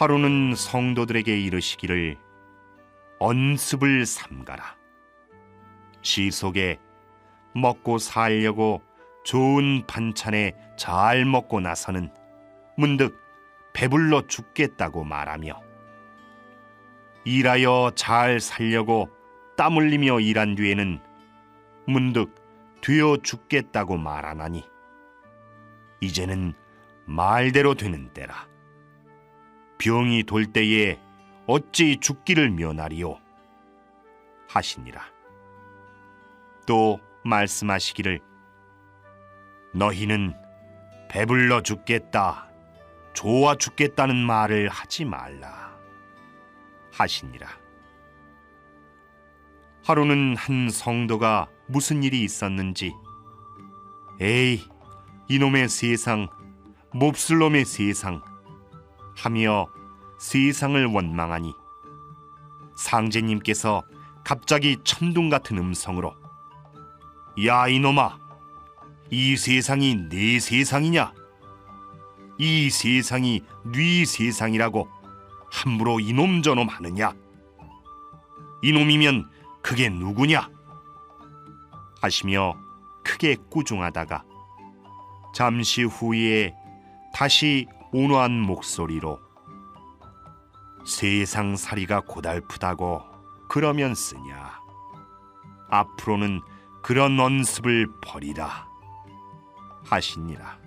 하루는 성도들에게 이르시기를 언습을 삼가라. 시 속에 먹고 살려고 좋은 반찬에 잘 먹고 나서는 문득 배불러 죽겠다고 말하며 일하여 잘 살려고 땀 흘리며 일한 뒤에는 문득 되어 죽겠다고 말하나니 이제는 말대로 되는 때라 병이 돌 때에 어찌 죽기를 면하리요? 하시니라. 또 말씀하시기를 너희는 배불러 죽겠다 좋아 죽겠다는 말을 하지 말라. 하시니라. 하루는 한 성도가 무슨 일이 있었는지 에이 이놈의 세상 몹쓸 놈의 세상 하며 세상을 원망하니 상제님께서 갑자기 천둥 같은 음성으로 야 이놈아 이 세상이 네 세상이냐? 이 세상이 네 세상이라고 함부로 이놈 저놈 하느냐? 이놈이면 그게 누구냐? 하시며 크게 꾸중하다가 잠시 후에 다시 온화한 목소리로 세상 살이가 고달프다고 그러면 쓰냐? 앞으로는 그런 언습을 버리라 하시니라